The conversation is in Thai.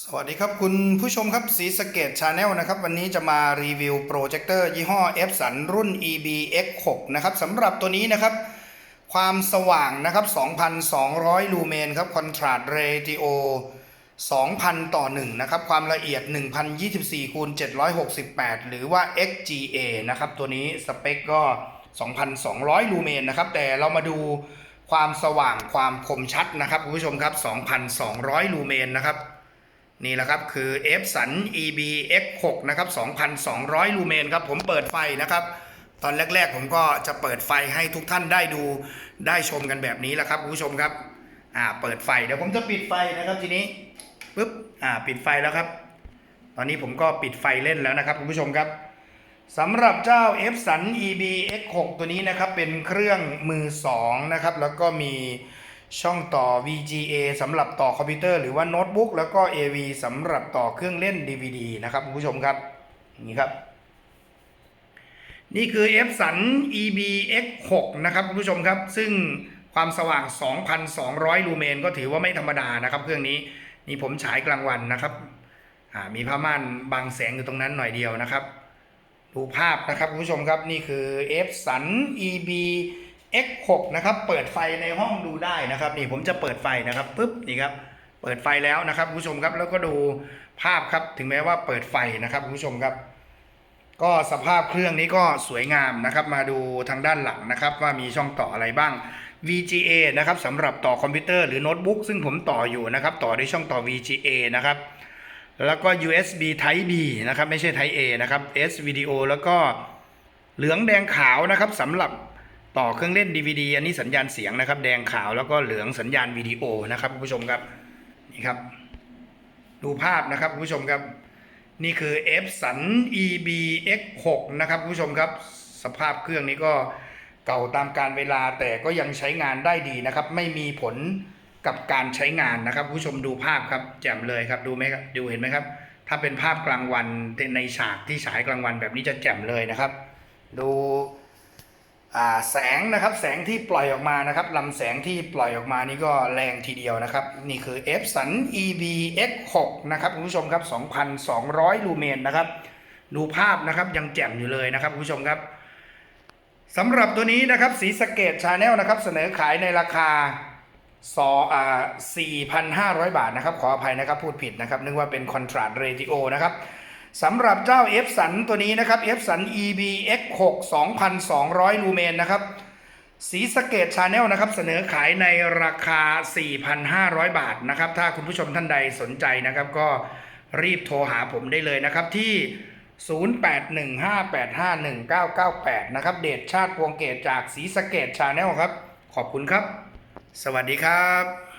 สวัสดีครับ คุณผู้ชมครับสีสเกตชาแนลนะครับ วันนี้จะมารีวิวโปรเจคเตอร์ยี่ห้อ F สันรุ่น EBX6 นะครับสำหรับตัวนี้นะครับ ความสว่างนะครับ 2,200 ลูเมนครับคอนทราสต์เรติโอ2,000 ต่อ 1 นะครับ ความละเอียด 1,024คูณ768 หรือว่า XGA นะครับ ตัวนี้สเปคก็ 2,200 ลูเมนนะครับ แต่เรามาดูความสว่างความคมชัดนะครับคุณผู้ชมครับ 2,200 ลูเมนนะครับ นี่แหละครับคือ F สัน EB X6 นะครับ 2,200 ลูเมนครับผมเปิดไฟนะครับ ตอนแรกๆผมก็จะเปิดไฟให้ทุกท่านได้ดูได้ชมกันแบบนี้แหละครับคุณผู้ชมครับอ่าเปิดไฟเดี๋ยวผมจะปิดไฟนะครับทีนี้ปึ๊บอ่าปิดไฟแล้วครับ ตอนนี้ผมก็ปิดไฟเล่นแล้วนะครับคุณผู้ชมครับสำหรับเจ้า F สัน EB X6 ตัวนี้นะครับเป็นเครื่องมือ2นะครับแล้วก็มี ช่องต่อ VGA สำหรับต่อคอมพิวเตอร์หรือว่าโน้ตบุ๊กแล้วก็ AV สำหรับต่อเครื่องเล่น DVD นะครับคุณผู้ชมครับนี้ครับ นี่คือ F สัน EB X6 นะครับคุณผู้ชมครับ ซึ่งความสว่าง 2,200 ลูเมนก็ถือว่าไม่ธรรมดานะครับ เครื่องนี้นี่ผมฉายกลางวันนะครับมีผ้าม่านบังแสงอยู่ตรงนั้นหน่อยเดียวนะครับ ดูภาพนะครับคุณผู้ชมครับนี่คือ F สัน EB X6 นะครับ เปิดไฟในห้องดูได้นะครับ นี่ผมจะเปิดไฟนะครับปุ๊บนี่ครับ เปิดไฟแล้วนะครับคุณผู้ชมครับแล้วก็ดูภาพครับถึงแม้ว่าเปิดไฟนะครับคุณผู้ชมครับ ก็สภาพเครื่องนี้ก็สวยงามนะครับ มาดูทางด้านหลังนะครับ ว่ามีช่องต่ออะไรบ้าง VGA นะครับสำหรับต่อคอมพิวเตอร์หรือโน้ตบุ๊กซึ่งผมต่ออยู่นะครับ ต่อด้วยช่องต่อ VGA นะครับแล้วก็ USB Type B นะครับ ไม่ใช่ Type A นะครับ S Video แล้วก็เหลืองแดงขาวนะครับสำหรับ ต่อเครื่องเล่น DVD อันนี้สัญญาณเสียงนะครับ แดงขาวแล้วก็เหลืองสัญญาณวิดีโอนะครับคุณผู้ชมครับนี่ครับ ดูภาพนะครับคุณผู้ชมครับ นี่คือ F สัน EB X6 นะครับคุณผู้ชมครับ สภาพเครื่องนี้ก็เก่าตามการเวลาแต่ก็ยังใช้งานได้ดีนะครับ ไม่มีผลกับการใช้งานนะครับผู้ชมดูภาพครับแจ่มเลยครับดูไหมครับดูเห็นไหมครับ ถ้าเป็นภาพกลางวันในฉากที่ฉายกลางวันแบบนี้จะแจ่มเลยนะครับ ดู แสงนะครับแสงที่ปล่อยออกมานะครับลำแสงที่ปล่อยออกมานี่ก็แรงทีเดียวนะครับ นี่คือ F สัน EB X6 นะครับคุณผู้ชมครับ 2,200 ลูเมนนะครับ ดูภาพนะครับยังแจ่มอยู่เลยนะครับคุณผู้ชมครับสำหรับตัวนี้นะครับสีสเกตชาแนลนะครับเสนอขายในราคาสออ่า4,500 บาทนะครับ ขออภัยนะครับพูดผิดนะครับ นึกว่าเป็นคอนทราสต์เรติโอนะครับ สำหรับเจ้า F สันตัวนี้นะครับ F สัน EB X6 2,200 ลูเมนนะครับ สีสเกตชาแนลนะครับ เสนอขายในราคา 4,500 บาทนะครับ ถ้าคุณผู้ชมท่านใดสนใจนะครับ ก็รีบโทรหาผมได้เลยนะครับที่ 0815851998 นะครับ เดชชาติพวงเกตจากสีสเกตชาแนลครับ ขอบคุณครับ สวัสดีครับ